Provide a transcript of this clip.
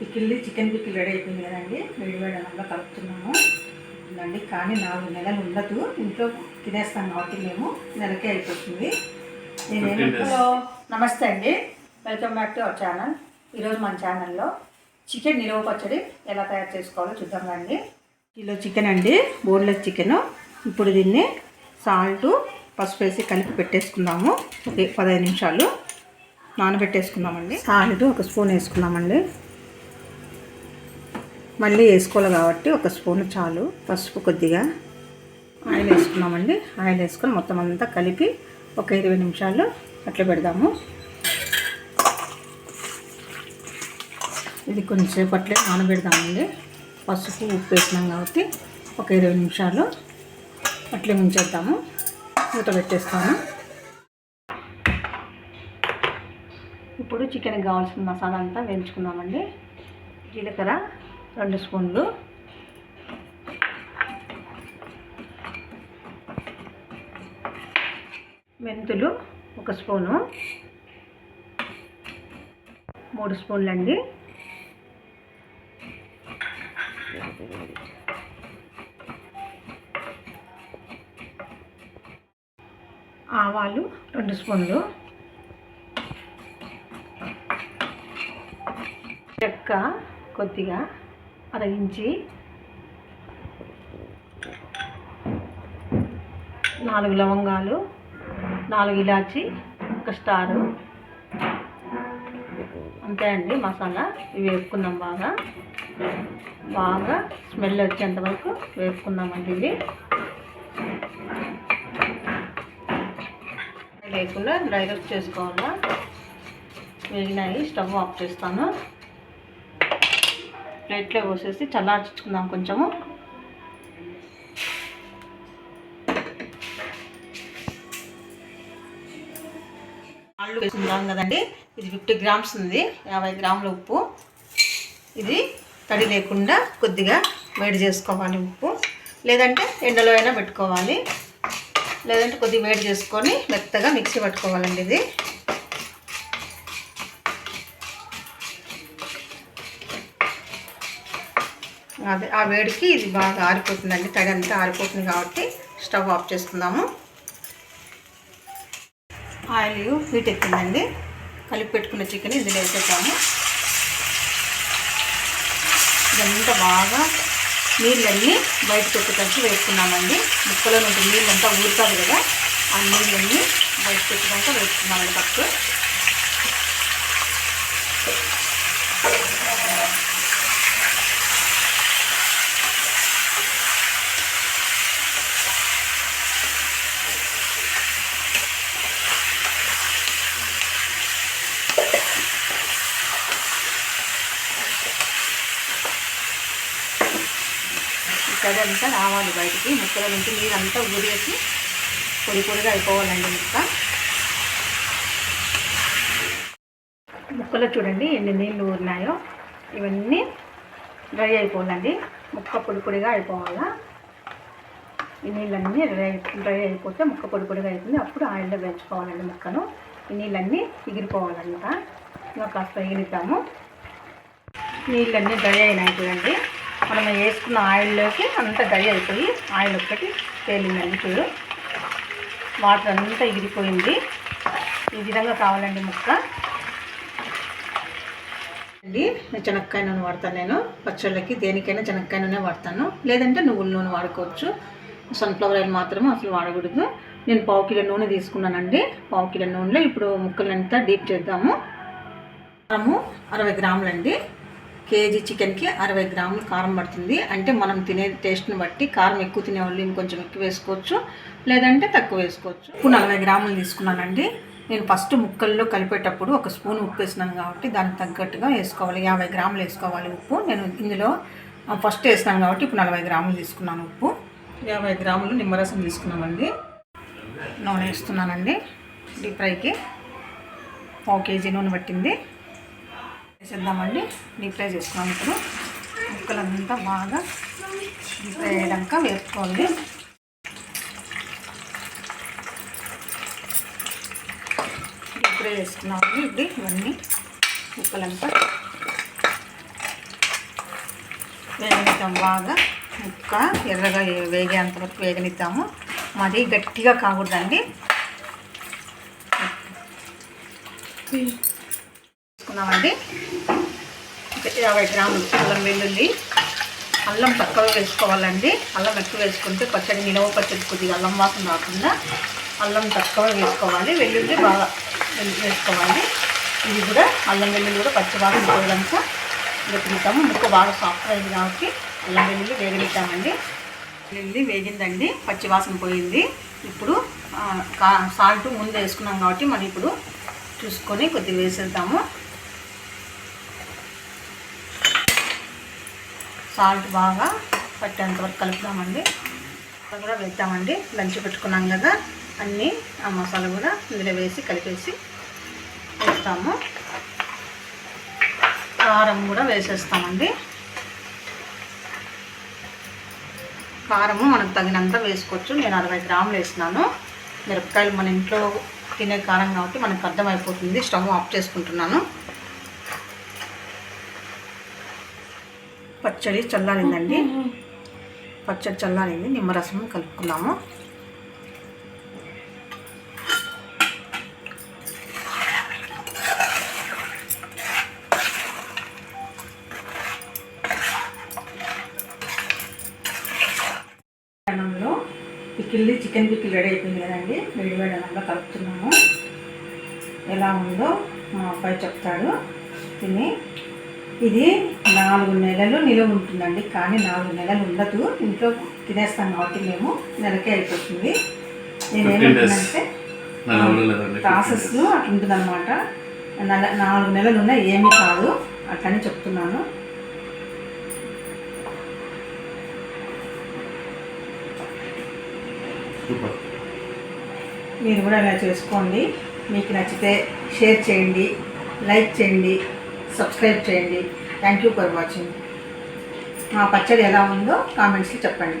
పికిల్ది chicken pickle ready అయిపోయింది కదండి. వేడి వేడి అన్నంలో కలుపుతున్నాము. ఉందండి. కానీ నాలుగు నెలలు ఉండదు. ఇంట్లో తినేస్తాం కాబట్టి మేము. నెలకే అయిపోతుంది. నేను నమస్తే అండి. Welcome back to our channel ఈరోజు మన ఛానల్లో చికెన్ నిలువ పచ్చడి ఎలా తయారు చేసుకోవాలో చూద్దాం రండి. కిలో చికెన్ అండి. Boneless chicken. ఇప్పుడు దీన్ని సాల్ట్ పసుపు వేసి కలిపి పెట్టేసుకుందాము. ఒక పదహైదు నిమిషాలు నానబెట్టేసుకుందామండి. సాల్ట్ ఒక స్పూన్ వేసుకుందామండి. మళ్ళీ వేసుకోవాలి కాబట్టి ఒక స్పూన్ చాలు పసుపు కొద్దిగా. ఆయిల్ వేసుకున్నామండి. ఆయిల్ వేసుకొని మొత్తం అంతా కలిపి ఒక ఇరవై నిమిషాలు అట్లా పెడదాము. ఇది కొంచెంసేపట్లే నానబెడదామండి. పసుపు ఉప్పు వేసినాం కాబట్టి ఒక ఇరవై నిమిషాలు అట్లే ఉంచేద్దాము మూత పెట్టేస్తాను. ఇప్పుడు చికెన్కి కావాల్సిన మసాలా అంతా వేయించుకుందామండి. జీలకర్ర రెండు స్పూన్లు. మెంతులు ఒక స్పూను. మూడు స్పూన్లు అండి ఆవాలు రెండు స్పూన్లు. చెక్క కొద్దిగా అర ఇంచి నాలుగు లవంగాలు నాలుగు ఇలాచి ఒక స్టారు. అంతే అండి మసాలా ఇవి వేపుకున్నాం బాగా. బాగా స్మెల్ వచ్చేంత వరకు వేపుకున్నామండి ఇది. లేకుండా డ్రై రోస్ట్ చేసుకోవాలా. వేగినాయి స్టవ్ ఆఫ్ చేస్తాను. ప్లేట్లో పోసేసి చల్లార్చుకుందాం కొంచెము. ఆళ్ళు వేసుకుందాం కదండి. ఇది ఫిఫ్టీ గ్రామ్స్ ఉంది. యాభై గ్రాముల ఉప్పు. ఇది తడి లేకుండా కొద్దిగా వేడి చేసుకోవాలి ఉప్పు. లేదంటే ఎండలో అయినా పెట్టుకోవాలి. లేదంటే కొద్దిగా వేడి చేసుకొని మెత్తగా మిక్సీ పట్టుకోవాలండి ఇది. అదే ఆ వేడికి ఇది బాగా ఆరిపోతుందండి. తడి అంతా ఆరిపోతుంది కాబట్టి స్టవ్ ఆఫ్ చేసుకుందాము. ఆయిల్ హీట్ ఎక్కిందండి. కలిపి పెట్టుకున్న చికెన్ ఇందులో వేసేద్దాము. ఇదంతా బాగా నీళ్ళన్నీ బయటకు వచ్చేటట్టు వేసుకున్నామండి. ముక్కలో నుండి నీళ్ళంతా ఊరుతుంది కదా ఆ నీళ్ళన్నీ బయటకు వచ్చేదాకా వేసుకున్నామండి ఫస్ట్. తడి రావాలి బయటికి. ముక్కల నుంచి నీరంతా ఊరేసి పొడి పొడిగా అయిపోవాలండి ముక్క. ముక్కలో చూడండి ఎన్ని నీళ్ళు ఊరినాయో. ఇవన్నీ డ్రై అయిపోవాలండి. ముక్క పొడి పొడిగా అయిపోవాలా. ఈ నీళ్ళన్నీ డ్రై డ్రై అయిపోతే ముక్క పొడి పొడిగా అయిపోయింది. అప్పుడు ఆయిల్లో వేయించుకోవాలండి ముక్కను. ఈ నీళ్ళన్నీ ఎగిరిపోవాలంట. ఇంకా కాస్త ఎగిరిద్దాము. నీళ్ళన్నీ డ్రై అయినాయి చూడండి. మనం వేసుకున్న ఆయిల్లోకి అంతా గడి అయిపోయి ఆయిల్ ఒక్కటి తేలిందండి చూడు. వాటర్ అంతా ఎగిరిపోయింది ఈ విధంగా కావాలండి ముక్క. అండి చెనక్కాయ శనక్కాయ నూనె వాడతాను నేను. పచ్చళ్ళకి దేనికైనా చెనక్కాయ నూనె వాడతాను. లేదంటే నువ్వుల నూనె వాడుకోవచ్చు. సన్ఫ్లవర్ ఆయిల్ మాత్రమే అసలు వాడకూడదు. నేను పావు కిలో నూనె తీసుకున్నానండి. పావు కిలో నూనెలో ఇప్పుడు ముక్కలంతా డీప్ చేద్దాము. కారము అరవై గ్రాములండి. కేజీ చికెన్కి అరవై గ్రాములు కారం పడుతుంది. అంటే మనం తినే టేస్ట్ని బట్టి కారం ఎక్కువ తినేవాళ్ళు ఇంకొంచెం ఎక్కువ వేసుకోవచ్చు లేదంటే తక్కువ వేసుకోవచ్చు. ఉప్పు నలభై గ్రాములు తీసుకున్నానండి. నేను ఫస్ట్ ముక్కల్లో కలిపేటప్పుడు ఒక స్పూన్ ఉప్పు వేసినాను కాబట్టి దానికి తగ్గట్టుగా వేసుకోవాలి. యాభై గ్రాములు వేసుకోవాలి ఉప్పు. నేను ఇందులో ఫస్ట్ వేసినాను కాబట్టి ఇప్పుడు నలభై గ్రాములు తీసుకున్నాను ఉప్పు. యాభై గ్రాములు నిమ్మరసం తీసుకున్నామండి. నూనె వేస్తున్నానండి. డీప్ ఫ్రైకి పావు కేజీ నూనె పట్టింది. వేసేద్దామండి డీప్ ఫ్రై చేసుకున్నాం ఇప్పుడు. ముక్కలంతా బాగా డీప్ ఫ్రై అయ్యాక వేసుకోండి డీప్ ఫ్రై చేసుకున్నామండి ఇప్పుడు ఇవన్నీ. ముక్కలంతా వేగనిద్దాం బాగా. ముక్క ఎర్రగా వేగేంత వరకు వేగనిద్దాము. మరీ గట్టిగా కాకూడదండి. వేసుకున్నామండి యాభై గ్రాములు అల్లం వెల్లుల్లి. అల్లం తక్కువ వేసుకోవాలండి. అల్లం ఎక్కువ వేసుకుంటే పచ్చడి నిలవ పచ్చడి కొద్దిగా అల్లం వాసన రాకుండా అల్లం తక్కువ వేసుకోవాలి. వెల్లుల్లి బాగా వేసుకోవాలి. ఇది కూడా అల్లం వెల్లుల్లి కూడా పచ్చి బాగా పోయేదాకా వెతుకుతాము ముక్క బాగా సాఫ్ట్ అయింది కాబట్టి అల్లం వెల్లుల్లి వేగనిద్దామండి వెల్లుల్లి వేగిందండి. పచ్చి వాసన పోయింది. ఇప్పుడు కా సాల్ట్ ముందు వేసుకున్నాం కాబట్టి మనం ఇప్పుడు చూసుకొని కొద్దిగా వేసేద్దాము. సాల్ట్ బాగా పట్టేంత వరకు కలుపుదామండి. కూడా వేద్దామండి. లంచ్ పెట్టుకున్నాం కదా అన్నీ ఆ మసాలా కూడా ఇందులో వేసి కలిపేసి వేస్తాము. కారం కూడా వేసేస్తామండి. కారము మనకు తగినంత వేసుకోవచ్చు. నేను అరవై గ్రాములు వేసినాను మిరపకాయలు మన ఇంట్లో తినే కారం కాబట్టి మనకు అర్థమైపోతుంది. స్టవ్ ఆఫ్ చేసుకుంటున్నాను. పచ్చడి చల్లారిందండి. పచ్చడి చల్లారింది. నిమ్మరసం కలుపుకున్నాము. అన్నంలో పికిల్ది చికెన్ పికిల్ రెడీ అయిపోయింది కదండి. వేడి వేడి అన్నంలో కలుపుతున్నాము. ఎలా ఉందో మా అబ్బాయి చెప్తాడు. తిని ఇది నాలుగు నెలలు నిలువ ఉంటుందండి. కానీ నాలుగు నెలలు ఉండదు. ఇంట్లో తినేస్తాం కాబట్టి మేము నెలకే అయిపోతుంది. నేనేమంటున్నానంటే ప్రాసెస్ అట్లా ఉంటుందన్నమాట. నెల నాలుగు నెలలు ఉన్నా ఏమీ కాదు. అట్లని చెప్తున్నాను. మీరు కూడా ఇలా చేసుకోండి. మీకు నచ్చితే షేర్ చేయండి లైక్ చేయండి. సబ్స్క్రైబ్ చేయండి. థ్యాంక్ యూ ఫర్ వాచింగ్ మా పచ్చడి ఎలా ఉందో కామెంట్స్లో చెప్పండి.